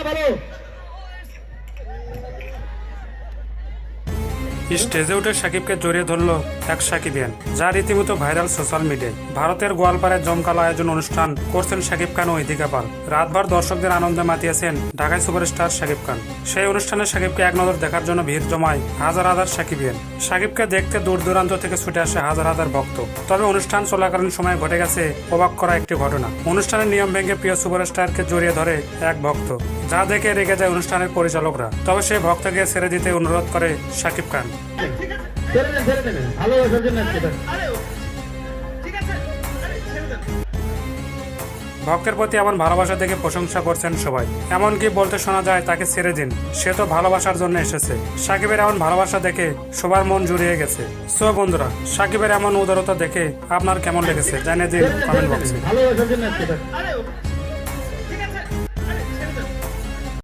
না বলো স্টেজে উঠে সাকিবকে জড়িয়ে ধরলো এক সাকিবিয়ান, যা রীতিমতো ভাইরাল সোশ্যাল মিডিয়ায়। ভারতের গোয়ালপাড়ায় জমকালো আয়োজন অনুষ্ঠান করছেন সাকিব খান ও ইদিকা পাল। রাতভর দর্শকদের আনন্দে মাতিয়েছেন ঢাকায় সুপারস্টার সাকিব খান। সেই অনুষ্ঠানে সাকিবকে এক নজর দেখার জন্য ভিড় জমায় হাজার হাজার সাকিবিয়ান। সাকিবকে দেখতে দূর দূরান্ত থেকে ছুটে আসে হাজার হাজার ভক্ত। তবে অনুষ্ঠান চলাকালীন সময় ঘটে গেছে অবাক করা একটি ঘটনা। অনুষ্ঠানের নিয়ম ভেঙে প্রিয় সুপারস্টারকে জড়িয়ে ধরে এক ভক্ত, যা দেখে রেগে যায় অনুষ্ঠানের পরিচালকরা। তবে সেই ভক্তকে ছেড়ে দিতে অনুরোধ করে সাকিব খান। ছেড়ে দেন ছেড়ে দেন। ভালোবাসার জন্য আজকে ভক্তের প্রতি এমন ভালোবাসা দেখে প্রশংসা করছেন সবাই। এমনকি বলতে শোনা যায় তাকে ছেড়ে দিন। সে তো ভালোবাসার জন্য এসেছে। সাকিবের এমন ভালোবাসা দেখে সবার মন জুড়িয়ে গেছে। সো বন্ধুরা সাকিবের এমন উদারতা দেখে আপনার কেমন লেগেছে? জানিয়ে দিন কমেন্ট বক্সে